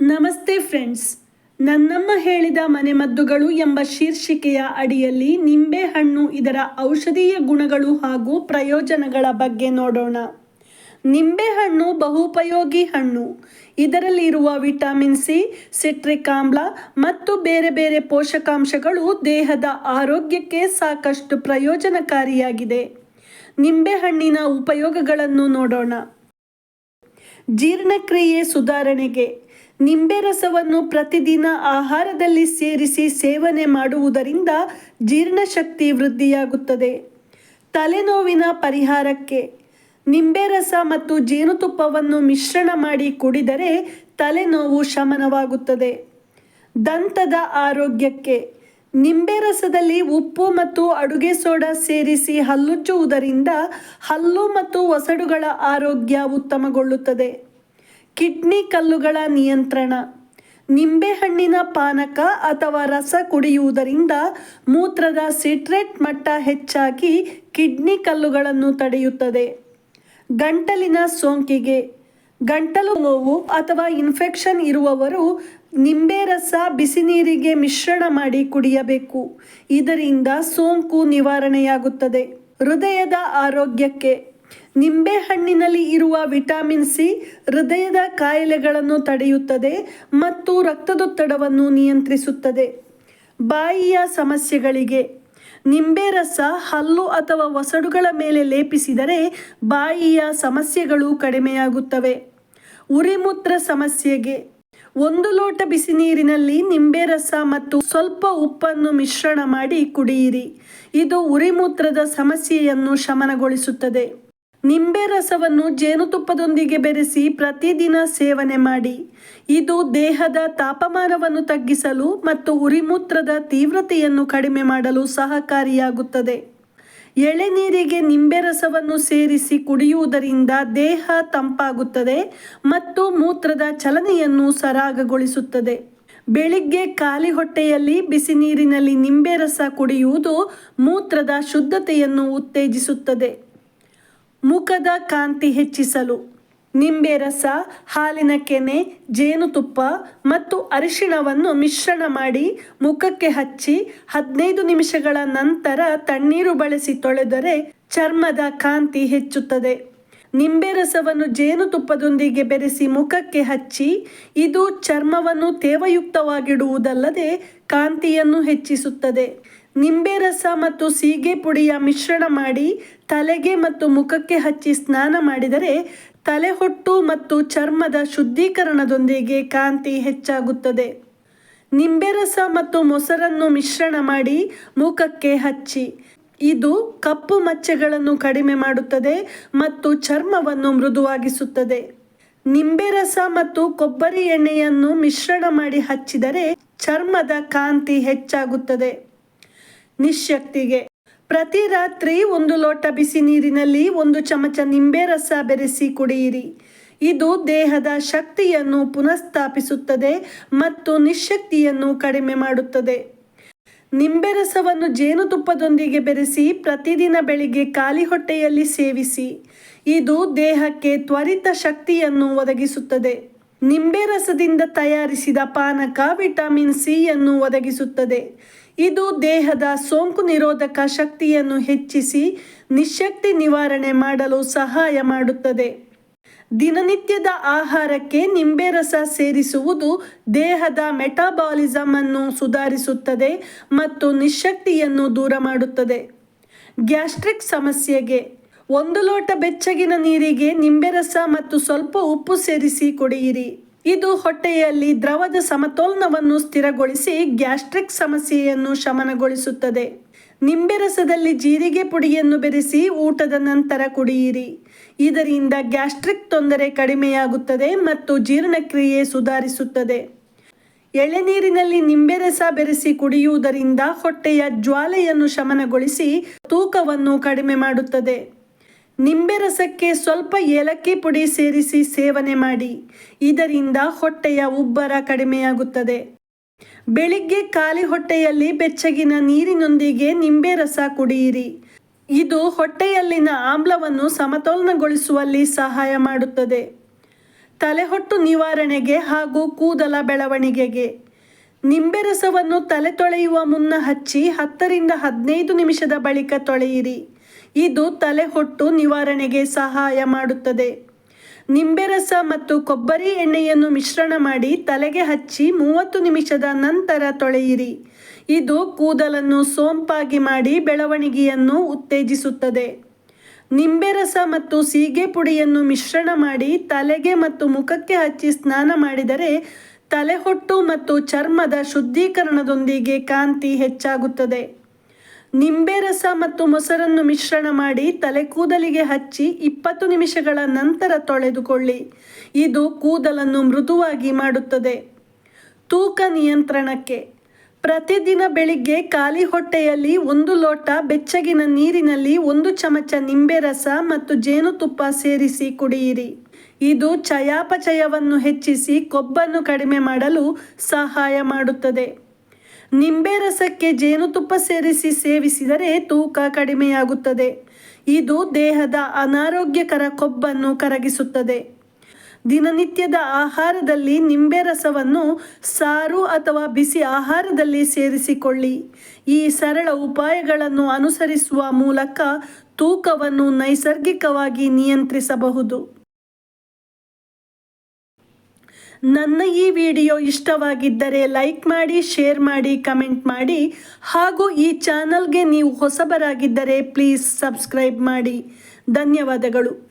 ನಮಸ್ತೆ ಫ್ರೆಂಡ್ಸ್. ನನ್ನಮ್ಮ ಹೇಳಿದ ಮನೆಮದ್ದುಗಳು ಎಂಬ ಶೀರ್ಷಿಕೆಯ ಅಡಿಯಲ್ಲಿ ನಿಂಬೆಹಣ್ಣು ಇದರ ಔಷಧೀಯ ಗುಣಗಳು ಹಾಗೂ ಪ್ರಯೋಜನಗಳ ಬಗ್ಗೆ ನೋಡೋಣ. ನಿಂಬೆಹಣ್ಣು ಬಹುಪಯೋಗಿ ಹಣ್ಣು. ಇದರಲ್ಲಿರುವ ವಿಟಮಿನ್ ಸಿ, ಸಿಟ್ರಿಕ್ ಆಮ್ಲ ಮತ್ತು ಬೇರೆ ಬೇರೆ ಪೋಷಕಾಂಶಗಳು ದೇಹದ ಆರೋಗ್ಯಕ್ಕೆ ಸಾಕಷ್ಟು ಪ್ರಯೋಜನಕಾರಿಯಾಗಿದೆ. ನಿಂಬೆಹಣ್ಣಿನ ಉಪಯೋಗಗಳನ್ನು ನೋಡೋಣ. ಜೀರ್ಣಕ್ರಿಯೆ ಸುಧಾರಣೆಗೆ ನಿಂಬೆ ರಸವನ್ನು ಪ್ರತಿದಿನ ಆಹಾರದಲ್ಲಿ ಸೇರಿಸಿ ಸೇವನೆ ಮಾಡುವುದರಿಂದ ಜೀರ್ಣಶಕ್ತಿ ವೃದ್ಧಿಯಾಗುತ್ತದೆ. ತಲೆನೋವಿನ ಪರಿಹಾರಕ್ಕೆ ನಿಂಬೆ ರಸ ಮತ್ತು ಜೇನುತುಪ್ಪವನ್ನು ಮಿಶ್ರಣ ಮಾಡಿ ಕುಡಿದರೆ ತಲೆನೋವು ಶಮನವಾಗುತ್ತದೆ. ದಂತದ ಆರೋಗ್ಯಕ್ಕೆ ನಿಂಬೆ ರಸದಲ್ಲಿ ಉಪ್ಪು ಮತ್ತು ಅಡುಗೆ ಸೋಡಾ ಸೇರಿಸಿ ಹಲ್ಲುಚ್ಚುವುದರಿಂದ ಹಲ್ಲು ಮತ್ತು ಒಸಡುಗಳ ಆರೋಗ್ಯ ಉತ್ತಮಗೊಳ್ಳುತ್ತದೆ. ಕಿಡ್ನಿ ಕಲ್ಲುಗಳ ನಿಯಂತ್ರಣ. ನಿಂಬೆಹಣ್ಣಿನ ಪಾನಕ ಅಥವಾ ರಸ ಕುಡಿಯುವುದರಿಂದ ಮೂತ್ರದ ಸಿಟ್ರೇಟ್ ಮಟ್ಟ ಹೆಚ್ಚಾಗಿ ಕಿಡ್ನಿ ಕಲ್ಲುಗಳನ್ನು ತಡೆಯುತ್ತದೆ. ಗಂಟಲಿನ ಸೋಂಕಿಗೆ. ಗಂಟಲು ನೋವು ಅಥವಾ ಇನ್ಫೆಕ್ಷನ್ ಇರುವವರು ನಿಂಬೆ ರಸ ಬಿಸಿ ನೀರಿಗೆ ಮಿಶ್ರಣ ಮಾಡಿ ಕುಡಿಯಬೇಕು. ಇದರಿಂದ ಸೋಂಕು ನಿವಾರಣೆಯಾಗುತ್ತದೆ. ಹೃದಯದ ಆರೋಗ್ಯಕ್ಕೆ. ನಿಂಬೆಹಣ್ಣಿನಲ್ಲಿ ಇರುವ ವಿಟಮಿನ್ ಸಿ ಹೃದಯದ ಕಾಯಿಲೆಗಳನ್ನು ತಡೆಯುತ್ತದೆ ಮತ್ತು ರಕ್ತದೊತ್ತಡವನ್ನು ನಿಯಂತ್ರಿಸುತ್ತದೆ. ಬಾಯಿಯ ಸಮಸ್ಯೆಗಳಿಗೆ ನಿಂಬೆ ರಸ ಹಲ್ಲು ಅಥವಾ ಒಸಡುಗಳ ಮೇಲೆ ಲೇಪಿಸಿದರೆ ಬಾಯಿಯ ಸಮಸ್ಯೆಗಳು ಕಡಿಮೆಯಾಗುತ್ತವೆ. ಉರಿಮೂತ್ರ ಸಮಸ್ಯೆಗೆ ಒಂದು ಲೋಟ ಬಿಸಿ ನೀರಿನಲ್ಲಿ ನಿಂಬೆ ರಸ ಮತ್ತು ಸ್ವಲ್ಪ ಉಪ್ಪನ್ನು ಮಿಶ್ರಣ ಮಾಡಿ ಕುಡಿಯಿರಿ. ಇದು ಉರಿಮೂತ್ರದ ಸಮಸ್ಯೆಯನ್ನು ಶಮನಗೊಳಿಸುತ್ತದೆ. ನಿಂಬೆ ರಸವನ್ನು ಜೇನುತುಪ್ಪದೊಂದಿಗೆ ಬೆರೆಸಿ ಪ್ರತಿದಿನ ಸೇವನೆ ಮಾಡಿ. ಇದು ದೇಹದ ತಾಪಮಾನವನ್ನು ತಗ್ಗಿಸಲು ಮತ್ತು ಉರಿಮೂತ್ರದ ತೀವ್ರತೆಯನ್ನು ಕಡಿಮೆ ಮಾಡಲು ಸಹಕಾರಿಯಾಗುತ್ತದೆ. ಎಳೆನೀರಿಗೆ ನಿಂಬೆ ರಸವನ್ನು ಸೇರಿಸಿ ಕುಡಿಯುವುದರಿಂದ ದೇಹ ತಂಪಾಗುತ್ತದೆ ಮತ್ತು ಮೂತ್ರದ ಚಲನೆಯನ್ನು ಸರಾಗಗೊಳಿಸುತ್ತದೆ. ಬೆಳಿಗ್ಗೆ ಖಾಲಿ ಹೊಟ್ಟೆಯಲ್ಲಿ ಬಿಸಿ ನೀರಿನಲ್ಲಿ ನಿಂಬೆ ರಸ ಕುಡಿಯುವುದು ಮೂತ್ರದ ಶುದ್ಧತೆಯನ್ನು ಉತ್ತೇಜಿಸುತ್ತದೆ. ಮುಖದ ಕಾಂತಿ ಹೆಚ್ಚಿಸಲು. ನಿಂಬೆ ರಸ, ಹಾಲಿನ ಕೆನೆ ಜೇನುತುಪ್ಪ ಮತ್ತು ಅರಿಶಿಣವನ್ನು ಮಿಶ್ರಣ ಮಾಡಿ ಮುಖಕ್ಕೆ ಹಚ್ಚಿ ಹದಿನೈದು ನಿಮಿಷಗಳ ನಂತರ ತಣ್ಣೀರು ಬಳಸಿ ತೊಳೆದರೆ ಚರ್ಮದ ಕಾಂತಿ ಹೆಚ್ಚುತ್ತದೆ. ನಿಂಬೆ ರಸವನ್ನು ಜೇನುತುಪ್ಪದೊಂದಿಗೆ ಬೆರೆಸಿ ಮುಖಕ್ಕೆ ಹಚ್ಚಿ ಇದು ಚರ್ಮವನ್ನು ತೇವಯುಕ್ತವಾಗಿಡುವುದಲ್ಲದೆ ಕಾಂತಿಯನ್ನು ಹೆಚ್ಚಿಸುತ್ತದೆ. ನಿಂಬೆ ರಸ ಮತ್ತು ಸೀಗೆ ಪುಡಿಯ ಮಿಶ್ರಣ ಮಾಡಿ ತಲೆಗೆ ಮತ್ತು ಮುಖಕ್ಕೆ ಹಚ್ಚಿ ಸ್ನಾನ ಮಾಡಿದರೆ ತಲೆಹೊಟ್ಟು ಮತ್ತು ಚರ್ಮದ ಶುದ್ಧೀಕರಣದೊಂದಿಗೆ ಕಾಂತಿ ಹೆಚ್ಚಾಗುತ್ತದೆ. ನಿಂಬೆ ರಸ ಮತ್ತು ಮೊಸರನ್ನು ಮಿಶ್ರಣ ಮಾಡಿ ಮುಖಕ್ಕೆ ಹಚ್ಚಿ. ಇದು ಕಪ್ಪು ಮಚ್ಚೆಗಳನ್ನು ಕಡಿಮೆ ಮಾಡುತ್ತದೆ ಮತ್ತು ಚರ್ಮವನ್ನು ಮೃದುವಾಗಿಸುತ್ತದೆ. ನಿಂಬೆ ರಸ ಮತ್ತು ಕೊಬ್ಬರಿ ಎಣ್ಣೆಯನ್ನು ಮಿಶ್ರಣ ಮಾಡಿ ಹಚ್ಚಿದರೆ ಚರ್ಮದ ಕಾಂತಿ ಹೆಚ್ಚಾಗುತ್ತದೆ. ನಿಶಕ್ತಿಗೆ ಪ್ರತಿ ರಾತ್ರಿ ಒಂದು ಲೋಟ ಬಿಸಿ ನೀರಿನಲ್ಲಿ ಒಂದು ಚಮಚ ನಿಂಬೆ ರಸ ಬೆರೆಸಿ ಕುಡಿಯಿರಿ. ಇದು ದೇಹದ ಶಕ್ತಿಯನ್ನು ಪುನಃಸ್ಥಾಪಿಸುತ್ತದೆ ಮತ್ತು ನಿಶಕ್ತಿಯನ್ನು ಕಡಿಮೆ ಮಾಡುತ್ತದೆ. ನಿಂಬೆ ರಸವನ್ನು ಜೇನುತುಪ್ಪದೊಂದಿಗೆ ಬೆರೆಸಿ ಪ್ರತಿದಿನ ಬೆಳಿಗ್ಗೆ ಖಾಲಿ ಹೊಟ್ಟೆಯಲ್ಲಿ ಸೇವಿಸಿ. ಇದು ದೇಹಕ್ಕೆ ತ್ವರಿತ ಶಕ್ತಿಯನ್ನು ಒದಗಿಸುತ್ತದೆ. ನಿಂಬೆ ರಸದಿಂದ ತಯಾರಿಸಿದ ಪಾನಕ ವಿಟಮಿನ್ ಸಿ ಅನ್ನು ಒದಗಿಸುತ್ತದೆ. ಇದು ದೇಹದ ಸೋಂಕು ನಿರೋಧಕ ಶಕ್ತಿಯನ್ನು ಹೆಚ್ಚಿಸಿ ನಿಶಕ್ತಿ ನಿವಾರಣೆ ಮಾಡಲು ಸಹಾಯ ಮಾಡುತ್ತದೆ. ದಿನನಿತ್ಯದ ಆಹಾರಕ್ಕೆ ನಿಂಬೆ ರಸ ಸೇರಿಸುವುದು ದೇಹದ ಮೆಟಾಬಾಲಿಸಮ್ ಅನ್ನು ಸುಧಾರಿಸುತ್ತದೆ ಮತ್ತು ನಿಶಕ್ತಿಯನ್ನು ದೂರ ಮಾಡುತ್ತದೆ. ಗ್ಯಾಸ್ಟ್ರಿಕ್ ಸಮಸ್ಯೆಗೆ ಒಂದು ಲೋಟ ಬೆಚ್ಚಗಿನ ನೀರಿಗೆ ನಿಂಬೆ ರಸ ಮತ್ತು ಸ್ವಲ್ಪ ಉಪ್ಪು ಸೇರಿಸಿ ಕುಡಿಯಿರಿ. ಇದು ಹೊಟ್ಟೆಯಲ್ಲಿ ದ್ರವದ ಸಮತೋಲನವನ್ನು ಸ್ಥಿರಗೊಳಿಸಿ ಗ್ಯಾಸ್ಟ್ರಿಕ್ ಸಮಸ್ಯೆಯನ್ನು ಶಮನಗೊಳಿಸುತ್ತದೆ. ನಿಂಬೆ ರಸದಲ್ಲಿ ಜೀರಿಗೆ ಪುಡಿಯನ್ನು ಬೆರೆಸಿ ಊಟದ ನಂತರ ಕುಡಿಯಿರಿ. ಇದರಿಂದ ಗ್ಯಾಸ್ಟ್ರಿಕ್ ತೊಂದರೆ ಕಡಿಮೆಯಾಗುತ್ತದೆ ಮತ್ತು ಜೀರ್ಣಕ್ರಿಯೆ ಸುಧಾರಿಸುತ್ತದೆ. ಎಳೆನೀರಿನಲ್ಲಿ ನಿಂಬೆ ರಸ ಬೆರೆಸಿ ಕುಡಿಯುವುದರಿಂದ ಹೊಟ್ಟೆಯ ಜ್ವಾಲೆಯನ್ನು ಶಮನಗೊಳಿಸಿ ತೂಕವನ್ನು ಕಡಿಮೆ ಮಾಡುತ್ತದೆ. ನಿಂಬೆ ರಸಕ್ಕೆ ಸ್ವಲ್ಪ ಏಲಕ್ಕಿ ಪುಡಿ ಸೇರಿಸಿ ಸೇವನೆ ಮಾಡಿ. ಇದರಿಂದ ಹೊಟ್ಟೆಯ ಉಬ್ಬರ ಕಡಿಮೆಯಾಗುತ್ತದೆ. ಬೆಳಿಗ್ಗೆ ಖಾಲಿ ಹೊಟ್ಟೆಯಲ್ಲಿ ಬೆಚ್ಚಗಿನ ನೀರಿನೊಂದಿಗೆ ನಿಂಬೆ ರಸ ಕುಡಿಯಿರಿ. ಇದು ಹೊಟ್ಟೆಯಲ್ಲಿನ ಆಮ್ಲವನ್ನು ಸಮತೋಲನಗೊಳಿಸುವಲ್ಲಿ ಸಹಾಯ ಮಾಡುತ್ತದೆ. ತಲೆಹೊಟ್ಟು ನಿವಾರಣೆಗೆ ಹಾಗೂ ಕೂದಲ ಬೆಳವಣಿಗೆಗೆ. ನಿಂಬೆ ರಸವನ್ನು ತಲೆ ತೊಳೆಯುವ ಮುನ್ನ ಹಚ್ಚಿ ಹತ್ತರಿಂದ ಹದಿನೈದು ನಿಮಿಷದ ಬಳಿಕ ತೊಳೆಯಿರಿ. ಇದು ತಲೆಹೊಟ್ಟು ನಿವಾರಣೆಗೆ ಸಹಾಯ ಮಾಡುತ್ತದೆ. ನಿಂಬೆ ರಸ ಮತ್ತು ಕೊಬ್ಬರಿ ಎಣ್ಣೆಯನ್ನು ಮಿಶ್ರಣ ಮಾಡಿ ತಲೆಗೆ ಹಚ್ಚಿ ಮೂವತ್ತು ನಿಮಿಷದ ನಂತರ ತೊಳೆಯಿರಿ. ಇದು ಕೂದಲನ್ನು ಸೋಂಪಾಗಿ ಮಾಡಿ ಬೆಳವಣಿಗೆಯನ್ನು ಉತ್ತೇಜಿಸುತ್ತದೆ. ನಿಂಬೆ ರಸ ಮತ್ತು ಸೀಗೆ ಪುಡಿಯನ್ನು ಮಿಶ್ರಣ ಮಾಡಿ ತಲೆಗೆ ಮತ್ತು ಮುಖಕ್ಕೆ ಹಚ್ಚಿ ಸ್ನಾನ ಮಾಡಿದರೆ ತಲೆಹೊಟ್ಟು ಮತ್ತು ಚರ್ಮದ ಶುದ್ಧೀಕರಣದೊಂದಿಗೆ ಕಾಂತಿ ಹೆಚ್ಚಾಗುತ್ತದೆ. ನಿಂಬೆ ರಸ ಮತ್ತು ಮೊಸರನ್ನು ಮಿಶ್ರಣ ಮಾಡಿ ತಲೆ ಕೂದಲಿಗೆ ಹಚ್ಚಿ ಇಪ್ಪತ್ತು ನಿಮಿಷಗಳ ನಂತರ ತೊಳೆದುಕೊಳ್ಳಿ. ಇದು ಕೂದಲನ್ನು ಮೃದುವಾಗಿ ಮಾಡುತ್ತದೆ. ತೂಕ ನಿಯಂತ್ರಣಕ್ಕೆ. ಪ್ರತಿದಿನ ಬೆಳಿಗ್ಗೆ ಖಾಲಿ ಹೊಟ್ಟೆಯಲ್ಲಿ ಒಂದು ಲೋಟ ಬೆಚ್ಚಗಿನ ನೀರಿನಲ್ಲಿ ಒಂದು ಚಮಚ ನಿಂಬೆ ರಸ ಮತ್ತು ಜೇನುತುಪ್ಪ ಸೇರಿಸಿ ಕುಡಿಯಿರಿ. ಇದು ಚಯಾಪಚಯವನ್ನು ಹೆಚ್ಚಿಸಿ ಕೊಬ್ಬನ್ನು ಕಡಿಮೆ ಮಾಡಲು ಸಹಾಯ ಮಾಡುತ್ತದೆ. ನಿಂಬೆ ರಸಕ್ಕೆ ಜೇನುತುಪ್ಪ ಸೇರಿಸಿ ಸೇವಿಸಿದರೆ ತೂಕ ಕಡಿಮೆಯಾಗುತ್ತದೆ. ಇದು ದೇಹದ ಅನಾರೋಗ್ಯಕರ ಕೊಬ್ಬನ್ನು ಕರಗಿಸುತ್ತದೆ. ದಿನನಿತ್ಯದ ಆಹಾರದಲ್ಲಿ ನಿಂಬೆ ರಸವನ್ನು ಸಾರು ಅಥವಾ ಬಿಸಿ ಆಹಾರದಲ್ಲಿ ಸೇರಿಸಿಕೊಳ್ಳಿ. ಈ ಸರಳ ಉಪಾಯಗಳನ್ನು ಅನುಸರಿಸುವ ಮೂಲಕ ತೂಕವನ್ನು ನೈಸರ್ಗಿಕವಾಗಿ ನಿಯಂತ್ರಿಸಬಹುದು. ನನ್ನ ಈ ವಿಡಿಯೋ ಇಷ್ಟವಾಗಿದ್ದರೆ ಲೈಕ್ ಮಾಡಿ, ಶೇರ್ ಮಾಡಿ, ಕಮೆಂಟ್ ಮಾಡಿ. ಹಾಗೂ ಈ ಚಾನಲ್ಗೆ ನೀವು ಹೊಸಬರಾಗಿದ್ದರೆ ಪ್ಲೀಸ್ ಸಬ್ಸ್ಕ್ರೈಬ್ ಮಾಡಿ. ಧನ್ಯವಾದಗಳು.